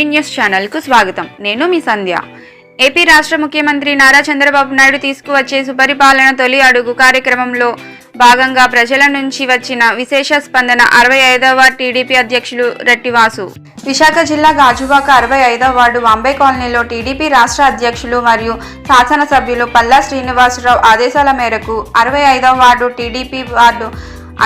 TV news ఛానల్కు స్వాగతం. నేను మీ సంధ్య. ఏపీ రాష్ట్ర ముఖ్యమంత్రి నారా చంద్రబాబు నాయుడు తీసుకువచ్చే సుపరిపాలన తొలి అడుగు కార్యక్రమంలో భాగంగా ప్రజల నుంచి వచ్చిన విశేష స్పందన అరవై ఐదవ టీడీపీ అధ్యక్షులు రెట్టివాసు విశాఖ జిల్లా గాజువాక అరవై ఐదవ వార్డు వాంబే కాలనీలో టీడీపీ రాష్ట్ర అధ్యక్షులు మరియు శాసనసభ్యులు పల్లా శ్రీనివాసరావు ఆదేశాల మేరకు అరవై ఐదవ వార్డు టీడీపీ వార్డు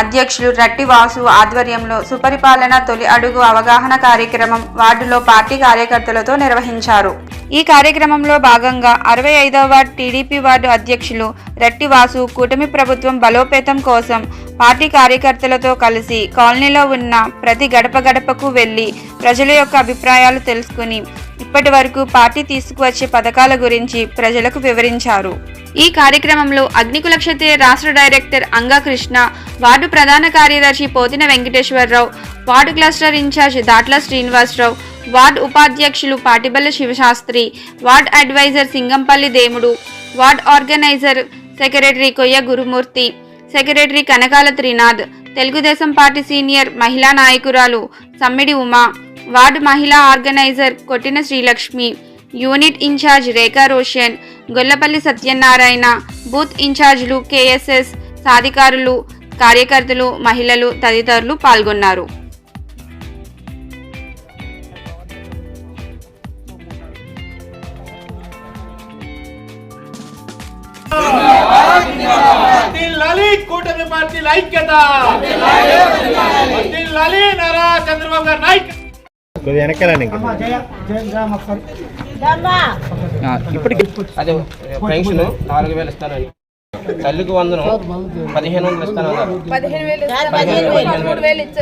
అధ్యక్షులు రట్టి వాసు ఆధ్వర్యంలో సుపరిపాలన తొలి అడుగు అవగాహన కార్యక్రమం వార్డులో పార్టీ కార్యకర్తలతో నిర్వహించారు. ఈ కార్యక్రమంలో భాగంగా అరవై ఐదవ వార్డు టీడీపీ వార్డు అధ్యక్షులు రట్టి వాసు కూటమి ప్రభుత్వం బలోపేతం కోసం పార్టీ కార్యకర్తలతో కలిసి కాలనీలో ఉన్న ప్రతి గడప గడపకు వెళ్ళి ప్రజల యొక్క అభిప్రాయాలు తెలుసుకుని ఇప్పటి వరకు పార్టీ తీసుకువచ్చే పథకాల గురించి ప్రజలకు వివరించారు. ఈ కార్యక్రమంలో అగ్నికులక్షత్రియ రాష్ట్ర డైరెక్టర్ అంగా కృష్ణ వార్డు ప్రధాన కార్యదర్శి Potina Venkateswararao ward cluster incharge Datla Srinivasarao ward ఉపాధ్యక్షులు Patiballa Sivasastri ward adviser Singampalli Demudu ward organizer secretary Koyya Gurumurthy secretary Kanakala Trinath Telugu Desam party senior మహిళా నాయకురాలు సమ్మిడి ఉమా వార్డు మహిళా organizer Kottina Srilakshmi. Unit in-charge Rekha Roshan Gollapalli Satyanarayana booth ఇన్ఛార్జీలు KSS సాధికారులు కార్యకర్తలు మహిళలు తదితరులు పాల్గొన్నారు. కూటమి ఐక్యత. చంద్రబాబు గారు కొద్దిగా వెనకాలండి ఇప్పటికి అదే పెన్షన్ నాలుగు వేలు ఇస్తానని తల్లికి వందనం పదిహేను వందలు వేలు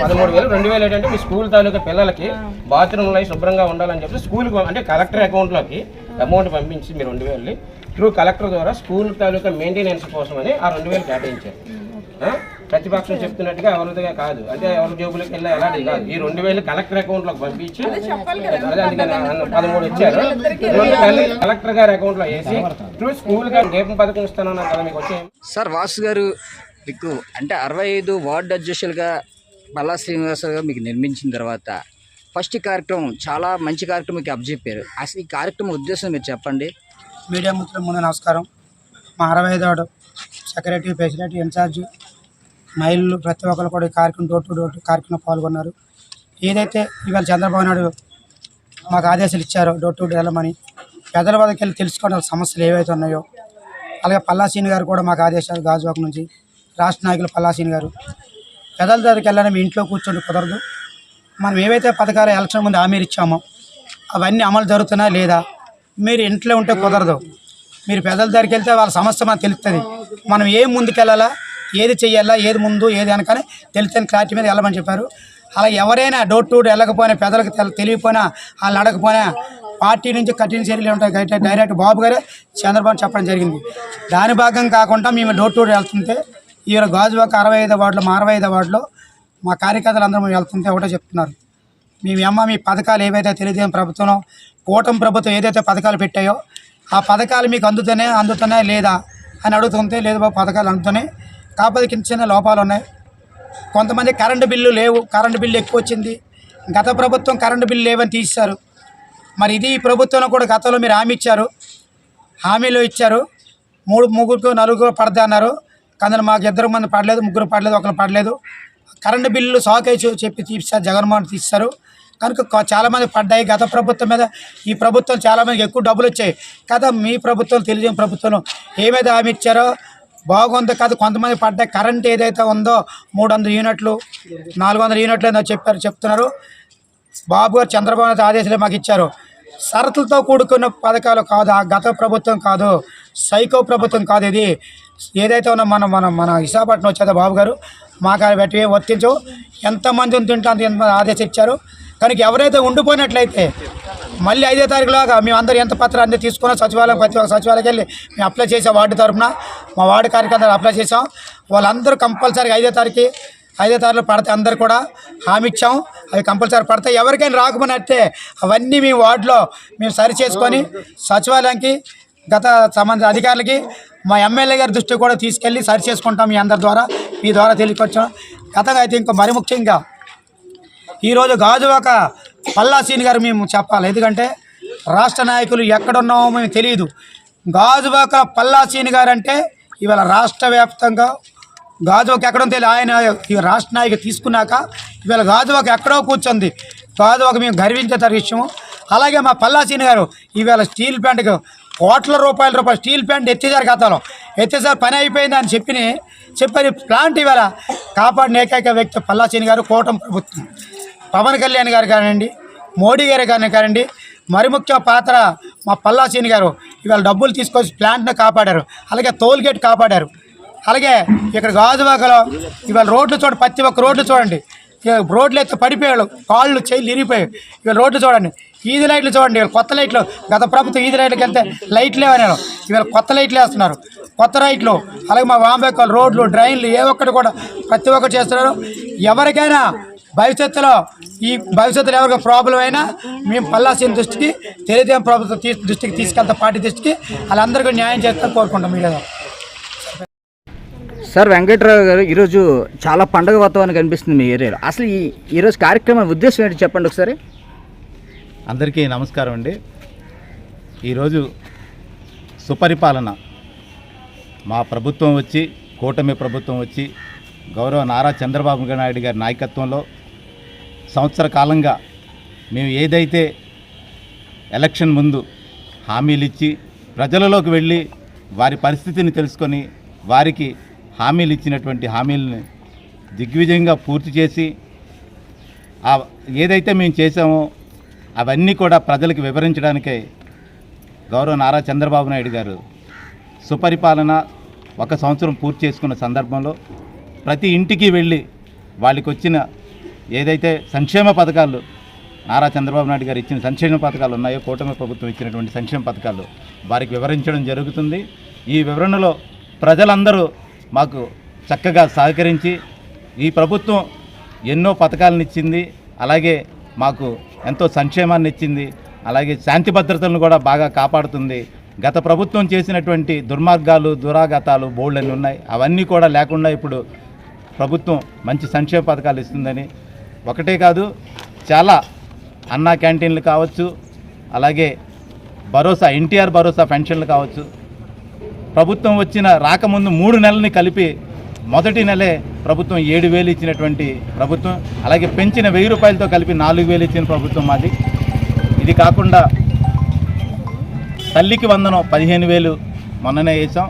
పదమూడు వేలు రెండు వేలు ఏంటంటే మీ స్కూల్ తాలూకా పిల్లలకి బాత్రూమ్లు అవి శుభ్రంగా ఉండాలని చెప్పి స్కూల్కి అంటే కలెక్టర్ అకౌంట్లోకి అమౌంట్ పంపించి మీ రెండు వేలు త్రూ కలెక్టర్ ద్వారా స్కూల్ తాలూకా మెయింటెనెన్స్ కోసం అని ఆ రెండు వేలు కేటాయించారు? ప్రతిపక్షం చెప్తున్నట్టుగా ఎవరిదిగా కాదు. అంటే ఎవరి జోబులకు వెళ్ళా ఎలాంటిది కాదు. ఈ రెండు వేలు కలెక్టర్ అకౌంట్లోకి పంపించి పదమూడు ఇచ్చారు. కలెక్టర్ గారి అకౌంట్లో వేసి స్కూల్ గారు దీపం పథకం ఇస్తానన్నారు కదా మీకు వచ్చే సార్ వాసు గారు మీకు అంటే అరవై ఐదు వార్డు అధ్యక్షులుగా బల్లా శ్రీనివాసరావు గారు మీకు నిర్మించిన తర్వాత ఫస్ట్ కార్యక్రమం చాలా మంచి కార్యక్రమం మీకు అప్పచెప్పారు అసలు ఈ కార్యక్రమం ఉద్దేశం మీరు చెప్పండి. మీడియా మిత్రుల ముందు నమస్కారం. మా అరవై ఐదోడు సెక్రటరీ ప్రెసిడెంట్ ఇన్ఛార్జ్ మహిళలు ప్రతి ఒక్కరు కూడా ఈ కార్యక్రమం డోర్ టు డోర్ కార్యక్రమం పాల్గొన్నారు. ఏదైతే ఇవాళ చంద్రబాబు నాయుడు మాకు ఆదేశాలు ఇచ్చారో డోర్ టు డోర్ వెళ్ళమని పెద్దల వద్దకు వెళ్ళి తెలుసుకోవడం సమస్యలు ఏవైతే ఉన్నాయో అలాగే పల్లాసీని గారు కూడా మాకు ఆదేశాలు గాజువాక నుంచి రాష్ట్ర నాయకులు పల్లాసీని గారు పెద్దల దగ్గరికి వెళ్ళాలని ఇంట్లో కూర్చొని కుదరదు. మనం ఏవైతే పథకాలు ఎలక్షన్ ముందు హామీలు ఇచ్చామో అవన్నీ అమలు జరుగుతున్నా లేదా మీరు ఇంట్లో ఉంటే కుదరదు. మీరు పెద్దల దగ్గరికి వెళ్తే వాళ్ళ సమస్య మనకు తెలుస్తుంది మనం ఏం ముందుకెళ్ళాలా? ఏది చేయాలా ఏది ముందు ఏది వెనకని తెలిసిన క్లారిటీ మీద వెళ్ళమని చెప్పారు. అలా ఎవరైనా డోర్ టు డోర్ వెళ్ళకపోయినా పెద్దలకు తెల- తెలియకపోయినా వాళ్ళు అడగకపోయినా పార్టీ నుంచి కఠిన చర్యలు ఉంటాయి? డైరెక్ట్ బాబు గారే చంద్రబాబు చెప్పడం జరిగింది. దాని భాగం కాకుండా మేము డోర్ టు డోర్ వెళ్తుంటే ఈరోజు గాజువాక అరవై ఐదు వార్డులో మా అరవై ఐదు వార్డులో మా కార్యకర్తలు అందరం వెళ్తుంటే ఒకటే చెప్తున్నారు. మేము అమ్మ మీ పథకాలు ఏవైతే తెలుగుదేశం ప్రభుత్వం కూటమి ప్రభుత్వం ఏదైతే పథకాలు పెట్టాయో ఆ పథకాలు మీకు అందుతున్నాయి అందుతున్నాయా లేదా అని అడుగుతుంటే లేదు బాబు పథకాలు అందుతున్నాయి. కాకపోతే కింద చిన్న లోపాలు ఉన్నాయి కొంతమంది కరెంటు బిల్లు లేవు కరెంటు బిల్లు ఎక్కువ వచ్చింది. గత ప్రభుత్వం కరెంటు బిల్లు లేవని తీశారు. మరి ఇది ఈ ప్రభుత్వంలో కూడా గతంలో మీరు హామీ ఇచ్చారు. హామీలు ఇచ్చారు. మూడు ముగ్గురు నలుగురు పడతా అన్నారు. కానీ మాకు ఇద్దరు మంది పడలేదు ముగ్గురు పడలేదు ఒకరు పడలేదు. కరెంటు బిల్లు సాకేజ్ చెప్పి తీస్తారు జగన్మోహన్ తీస్తారు కనుక చాలామంది పడ్డాయి. గత ప్రభుత్వం మీద ఈ ప్రభుత్వం చాలామందికి ఎక్కువ డబ్బులు వచ్చాయి. కదా మీ ప్రభుత్వం తెలుగుదేశం ప్రభుత్వం ఏమైతే హామీ ఇచ్చారో బాగుంది కాదు. కొంతమంది పడ్డాయి కరెంట్ ఏదైతే ఉందో మూడు వందల యూనిట్లు నాలుగు వందల యూనిట్లు ఏదో చెప్పారు చెప్తున్నారు. బాబు గారు చంద్రబాబు నాయుడు ఆదేశాలు మాకు ఇచ్చారు. షరతులతో కూడుకున్న పథకాలు కాదు ఆ గత ప్రభుత్వం కాదు సైకో ప్రభుత్వం కాదు ఇది. ఏదైతే ఉన్నా మనం మనం మన విశాఖపట్నం వచ్చేదో బాబు గారు మాకు అది పెట్టి వర్తించవు. ఎంతమంది ఉంటుంటే అంత ఆదేశం ఇచ్చారు కనుక ఎవరైతే ఉండిపోయినట్లయితే మళ్ళీ ఐదో తారీఖులాగా మేము ఎంత పత్రాన్ని తీసుకున్నా సచివాలయం ప్రతి ఒక్క సచివాలయకి వెళ్ళి మేము అప్లై చేసాం వార్డు తరఫున మా వార్డు కార్యకర్తలు అప్లై చేసాం. వాళ్ళందరూ కంపల్సరీగా ఐదో తారీఖు ఐదో తారీఖులో పడతాయి అందరు కూడా హామీ ఇచ్చాం. అవి కంపల్సరీ పడతాయి. ఎవరికైనా రాకపోయినట్టే అవన్నీ మేము వార్డులో మేము సరి చేసుకొని సచివాలయానికి గత సంబంధిత అధికారులకి మా ఎమ్మెల్యే గారి దృష్టికి కూడా తీసుకెళ్ళి సరి చేసుకుంటాం మీ అందరి ద్వారా మీ ద్వారా తెలియకొచ్చాం. గతంగా అయితే ఇంకా మరి ముఖ్యంగా ఈరోజు గాజువాక పల్లాసీని గారు మేము చెప్పాలి. ఎందుకంటే రాష్ట్ర నాయకులు ఎక్కడున్నామో మేము తెలియదు. గాజువాక పల్లాసీని గారు అంటే ఇవాళ రాష్ట్ర వ్యాప్తంగా గాజువాక ఎక్కడో తెలియదు. ఆయన ఈ రాష్ట్ర నాయకు తీసుకున్నాక ఇవాళ గాజువాక ఎక్కడో కూర్చుంది. గాజువాక మేము గర్వించేతర విషయం అలాగే మా పల్లాసీని గారు ఇవాళ స్టీల్ ప్లాంట్కి కోట్ల రూపాయల రూపాయలు స్టీల్ ప్లాంట్ ఎత్తేసారు గతంలో. ఎత్తేసారి పని అయిపోయింది అని చెప్పి చెప్పని ప్లాంట్ ఇవాళ కాపాడిన ఏకైక వ్యక్తి పల్లాసీని గారు కోటం ప్రభుత్వం. పవన్ కళ్యాణ్ గారు కానివ్వండి మోడీ గారు కానీ కానివ్వండి మరి ముఖ్య పాత్ర మా పల్లాసీని గారు. ఇవాళ డబ్బులు తీసుకొచ్చి ప్లాంట్ను కాపాడారు. అలాగే టోల్గేట్ కాపాడారు. అలాగే ఇక్కడ గాజువాకలో ఇవాళ రోడ్లు చూడండి ప్రతి ఒక్క రోడ్లు చూడండి. రోడ్లు అయితే పడిపోయాడు. కాళ్ళు చేయి ఇరిగిపోయాయి ఇవాళ రోడ్లు చూడండి. ఈది లైట్లు చూడండి. ఇవాళ కొత్త లైట్లు. గత ప్రభుత్వం ఈది లైట్లకి వెళ్తే లైట్లు లేవన్నారు ఇవాళ కొత్త లైట్లు వేస్తున్నారు. కొత్త లైట్లు. అలాగే మా వాంబేకాల రోడ్లు డ్రైన్లు ఏ ఒక్కటి కూడా ప్రతి ఒక్కటి చేస్తున్నారు. ఎవరికైనా భవిష్యత్తులో ఈ భవిష్యత్తులో ఎవరికి ప్రాబ్లం అయినా మేము పల్లాసీని దృష్టికి తెలుగుదేశం ప్రభుత్వం తీ దృష్టికి తీసుకెళ్తాం పార్టీ దృష్టికి వాళ్ళందరికీ న్యాయం చేస్తారని కోరుకుంటాం మీడియా ద్వారా. సార్ వెంకట్రావు గారు ఈరోజు చాలా పండగ వాతావరణం కనిపిస్తుంది మీ ఏరియాలో. అసలు ఈ ఈరోజు కార్యక్రమం ఉద్దేశం ఏంటి చెప్పండి ఒకసారి? అందరికీ నమస్కారం అండి. ఈరోజు సుపరిపాలన. మా ప్రభుత్వం వచ్చి కూటమి ప్రభుత్వం వచ్చి గౌరవ నారా చంద్రబాబు నాయుడు గారి నాయకత్వంలో సంవత్సర కాలంగా మేము ఏదైతే ఎలక్షన్ ముందు హామీలు ఇచ్చి ప్రజలలోకి వెళ్ళి వారి పరిస్థితిని తెలుసుకొని వారికి హామీలు ఇచ్చినటువంటి హామీలను దిగ్విజయంగా పూర్తి చేసి ఆ ఏదైతే మేము చేసామో అవన్నీ కూడా ప్రజలకు వివరించడానికే గౌరవ నారా చంద్రబాబు నాయుడు గారు సుపరిపాలన ఒక సంవత్సరం పూర్తి చేసుకున్న సందర్భంలో ప్రతి ఇంటికి వెళ్ళి వాళ్ళకి వచ్చిన ఏదైతే సంక్షేమ పథకాలు నారా చంద్రబాబు నాయుడు గారు ఇచ్చిన సంక్షేమ పథకాలు ఉన్నాయో కూటమి ప్రభుత్వం ఇచ్చినటువంటి సంక్షేమ పథకాలు వారికి వివరించడం జరుగుతుంది. ఈ వివరణలో ప్రజలందరూ మాకు చక్కగా సహకరించి ఈ ప్రభుత్వం ఎన్నో పథకాలను ఇచ్చింది. అలాగే మాకు ఎంతో సంక్షేమాన్ని ఇచ్చింది. అలాగే శాంతి భద్రతలను కూడా బాగా కాపాడుతుంది. గత ప్రభుత్వం చేసినటువంటి దుర్మార్గాలు దురాఘాతాలు బోల్డన్ని ఉన్నాయి. అవన్నీ కూడా లేకుండా ఇప్పుడు ప్రభుత్వం మంచి సంక్షేమ పథకాలు ఇస్తుందని ఒకటే కాదు చాలా అన్నా క్యాంటీన్లు కావచ్చు అలాగే భరోసా ఎన్టీఆర్ భరోసా పెన్షన్లు కావచ్చు. ప్రభుత్వం వచ్చిన రాకముందు మూడు నెలల్ని కలిపి మొదటి నెలే ప్రభుత్వం ఏడు వేలు ఇచ్చినటువంటి ప్రభుత్వం అలాగే పెంచిన వెయ్యి రూపాయలతో కలిపి నాలుగు వేలు ఇచ్చిన ప్రభుత్వం మాది. ఇది కాకుండా తల్లికి వందనం పదిహేను వేలు మొన్ననే వేసాం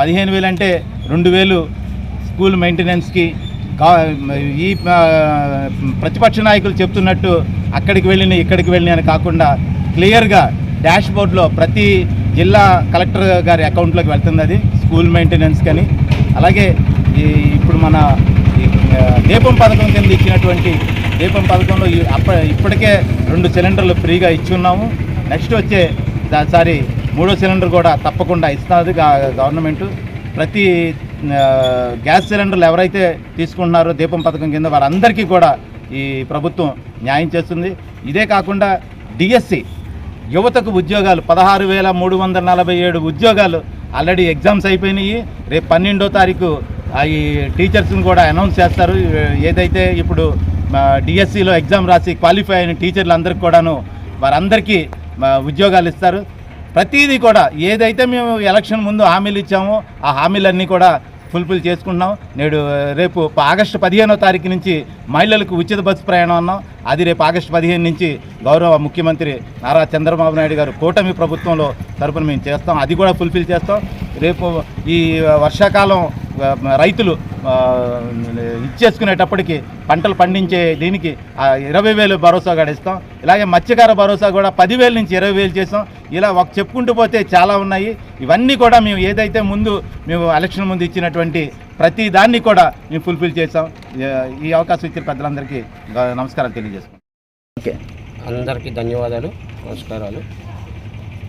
పదిహేను వేలు అంటే రెండు వేలు స్కూల్ మెయింటెనెన్స్కి ఈ ప్రతిపక్ష నాయకులు చెప్తున్నట్టు అక్కడికి వెళ్ళిన ఇక్కడికి వెళ్ళిన అని కాకుండా క్లియర్గా డాష్ బోర్డ్లో ప్రతి జిల్లా కలెక్టర్ గారి అకౌంట్లోకి వెళ్తుంది అది స్కూల్ మెయింటెనెన్స్ కానీ. అలాగే ఈ ఇప్పుడు మన దీపం పథకం కింద ఇచ్చినటువంటి దీపం పథకంలో ఇప్పటికే రెండు సిలిండర్లు ఫ్రీగా ఇచ్చి ఉన్నాము నెక్స్ట్ వచ్చే దాసారి మూడో సిలిండర్ కూడా తప్పకుండా ఇస్తుంది గవర్నమెంట్. ప్రతి గ్యాస్ సిలిండర్లు ఎవరైతే తీసుకుంటున్నారో దీపం పథకం కింద వారందరికీ కూడా ఈ ప్రభుత్వం న్యాయం చేస్తుంది. ఇదే కాకుండా డిఎస్సి యువతకు ఉద్యోగాలు పదహారు వేల మూడు వందల నలభై ఏడు ఉద్యోగాలు ఆల్రెడీ ఎగ్జామ్స్ అయిపోయినాయి. రేపు పన్నెండో తారీఖు ఆ ఈ టీచర్స్ని కూడా అనౌన్స్ చేస్తారు. ఏదైతే ఇప్పుడు డిఎస్సిలో ఎగ్జామ్ రాసి క్వాలిఫై అయిన టీచర్లందరికీ కూడాను వారందరికీ ఉద్యోగాలు ఇస్తారు. ప్రతిదీ కూడా ఏదైతే మేము ఎలక్షన్ ముందు హామీలు ఇచ్చామో ఆ హామీలన్నీ కూడా ఫుల్ఫిల్ చేసుకుంటున్నాం. నేడు రేపు ఆగస్టు పదిహేనో తారీఖు నుంచి మహిళలకు ఉచిత బస్సు ప్రయాణం అన్నాం. అది రేపు ఆగస్టు పదిహేను నుంచి గౌరవ ముఖ్యమంత్రి నారా చంద్రబాబు నాయుడు గారు కూటమి ప్రభుత్వంలో తరపున మేము చేస్తాం. అది కూడా ఫుల్ఫిల్ చేస్తాం. రేపు ఈ వర్షాకాలం రైతులు ఇచ్చేసుకునేటప్పటికి పంటలు పండించే దీనికి ఇరవై వేలు భరోసా కూడా ఇస్తాం. ఇలాగే మత్స్యకార భరోసా కూడా పదివేల నుంచి ఇరవై వేలు చేస్తాం. ఇలా ఒక చెప్పుకుంటూ పోతే చాలా ఉన్నాయి. ఇవన్నీ కూడా మేము ఏదైతే ముందు మేము ఎలక్షన్ ముందు ఇచ్చినటువంటి ప్రతి దాన్ని కూడా మేము ఫుల్ఫిల్ చేస్తాం. ఈ అవకాశం ఇచ్చిన పెద్దలందరికీ నమస్కారాలు తెలియజేస్తాం ఓకే. అందరికీ ధన్యవాదాలు నమస్కారాలు.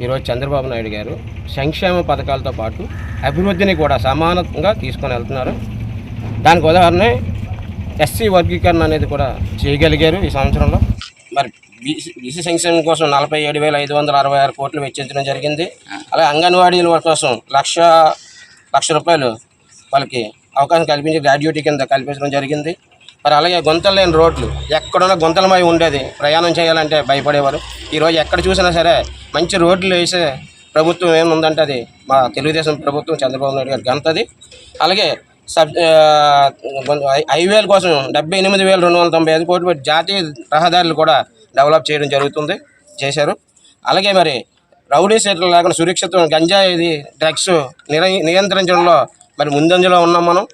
ఈరోజు చంద్రబాబు నాయుడు గారు సంక్షేమ పథకాలతో పాటు అభివృద్ధిని కూడా సమానంగా తీసుకొని వెళ్తున్నారు. దానికి ఉదాహరణ ఎస్సీ వర్గీకరణ అనేది కూడా చేయగలిగారు ఈ సంవత్సరంలో. మరి బీసీ బీసీ సంక్షేమం కోసం నలభై ఏడు వేల ఐదు వందల అరవై ఆరు కోట్లు వెచ్చించడం జరిగింది. అలాగే అంగన్వాడీల కోసం లక్ష లక్ష రూపాయలు వాళ్ళకి అవకాశం కల్పించి గ్రాడ్యుయేటీ కింద కల్పించడం జరిగింది. మరి అలాగే గుంతలు లేని రోడ్లు ఎక్కడున్నా గుంతలమై ఉండేది. ప్రయాణం చేయాలంటే భయపడేవారు. ఈరోజు ఎక్కడ చూసినా సరే మంచి రోడ్లు వేసే ప్రభుత్వం ఏముందంటే అది మా తెలుగుదేశం ప్రభుత్వం చంద్రబాబు నాయుడు గారి గంతది. అలాగే సబ్ హైవేల కోసం డెబ్బై ఎనిమిది వేల రెండు వందల తొంభై ఐదు కోట్లు పెట్టి జాతీయ రహదారులు కూడా డెవలప్ చేయడం జరుగుతుంది చేశారు. అలాగే మరి రౌడీ సీట్లు లేకుండా సురక్షితం గంజాయి డ్రగ్స్ నిర నియంత్రించడంలో మరి ముందంజలో ఉన్నాం మనం.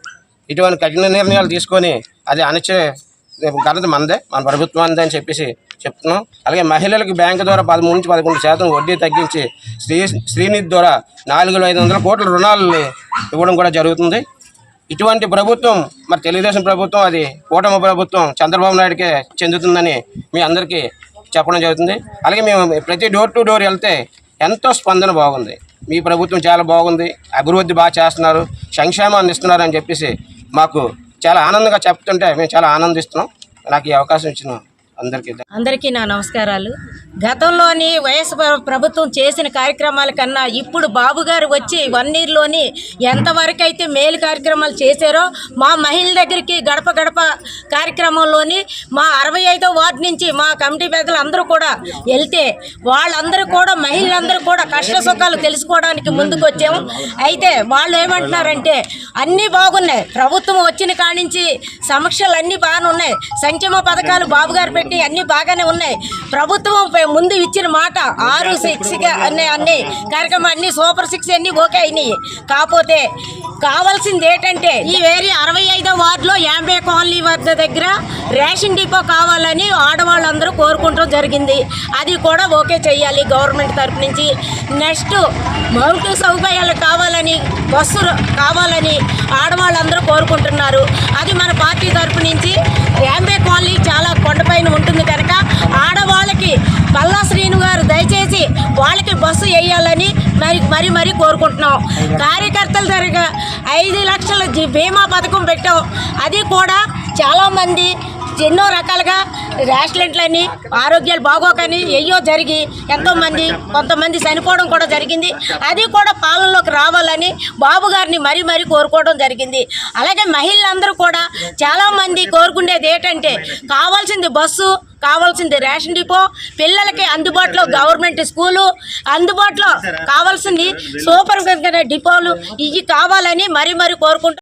ఇటువంటి కఠిన నిర్ణయాలు తీసుకొని అది అణచే ఘనత మనదే మన ప్రభుత్వానిదే అని చెప్పేసి చెప్తున్నాం. అలాగే మహిళలకు బ్యాంకు ద్వారా పదమూడు నుంచి పదకొండు శాతం వడ్డీ తగ్గించి శ్రీ శ్రీనిధి ద్వారా నాలుగు వేల ఐదు వందల కోట్ల రుణాలని ఇవ్వడం కూడా జరుగుతుంది. ఇటువంటి ప్రభుత్వం మరి తెలుగుదేశం ప్రభుత్వం అది కూటమి ప్రభుత్వం చంద్రబాబు నాయుడుకే చెందుతుందని మీ అందరికీ చెప్పడం జరుగుతుంది. అలాగే మేము ప్రతి డోర్ టు డోర్ వెళ్తే ఎంతో స్పందన బాగుంది. మీ ప్రభుత్వం చాలా బాగుంది. అభివృద్ధి బాగా చేస్తున్నారు. సంక్షేమాన్ని ఇస్తున్నారు అని చెప్పేసి మాకు చాలా ఆనందంగా చెప్తుంటే మేము చాలా ఆనందిస్తున్నాం. నాకు ఈ అవకాశం ఇచ్చిన అందరికీ అందరికీ నా నమస్కారాలు. గతంలోని వైఎస్ ప్రభుత్వం చేసిన కార్యక్రమాల కన్నా ఇప్పుడు బాబు గారు వచ్చి వన్ ఇయర్లోని ఎంతవరకు అయితే మేలు కార్యక్రమాలు చేశారో మా మహిళల దగ్గరికి గడప గడప కార్యక్రమంలోని మా అరవై ఐదో వార్డు నుంచి మా కమిటీ పెద్దలు అందరూ కూడా వెళ్తే వాళ్ళందరూ కూడా మహిళలందరూ కూడా కష్ట సుఖాలు తెలుసుకోవడానికి ముందుకు వచ్చాము. అయితే వాళ్ళు ఏమంటున్నారంటే అన్నీ బాగున్నాయి. ప్రభుత్వం వచ్చిన కాడి నుంచి సమస్యలు అన్నీ బాగానే ఉన్నాయి. సంక్షేమ పథకాలు బాబు గారు పెట్టి అన్నీ బాగానే ఉన్నాయి. ప్రభుత్వం ముందు ఇచ్చిన మాట ఆరు సిక్స్ అన్ని అన్ని కార్యక్రమం అన్ని సూపర్ సిక్స్ అన్ని ఓకే అయినాయి. కాకపోతే కావాల్సింది ఏంటంటే ఈ వేరే అరవై ఐదో వార్డులో యాంబే కాలనీ వద్ద దగ్గర రేషన్ డిపో కావాలని ఆడవాళ్ళందరూ కోరుకుంటూ జరిగింది. అది కూడా ఓకే చేయాలి గవర్నమెంట్ తరపు నుంచి. నెక్స్ట్ మౌంట్ సౌకర్యాలు కావాలని బస్సు కావాలని ఆడవాళ్ళందరూ కోరుకుంటున్నారు. అది మన పార్టీ తరపు నుంచి ర్యాంబే కాలనీ చాలా కొండపైన ఉంటుంది కనుక ఆడవాళ్ళకి పల్లా శ్రీను గారు దయచేసి వాళ్ళకి బస్సు వేయాలని మరి మరి మరి కోరుకుంటున్నాం. కార్యకర్తల దగ్గర ఐదు లక్షల జీ- బీమా పథకం పెట్టాం. అది కూడా చాలామంది ఎన్నో రకాలుగా యాక్సిడెంట్లని ఆరోగ్యాలు బాగోకని ఎయ్యో జరిగి ఎంతోమంది కొంతమంది చనిపోవడం కూడా జరిగింది. అది కూడా పాలనలోకి రావాలని బాబు గారిని మరీ మరీ కోరుకోవడం జరిగింది. అలాగే మహిళలందరూ కూడా చాలామంది కోరుకునేది ఏంటంటే కావాల్సింది బస్సు కావాల్సింది రేషన్ డిపో పిల్లలకి అందుబాటులో గవర్నమెంట్ స్కూలు అందుబాటులో కావాల్సింది సూపర్ డిపోలు ఇవి కావాలని మరీ మరీ కోరుకుంటూ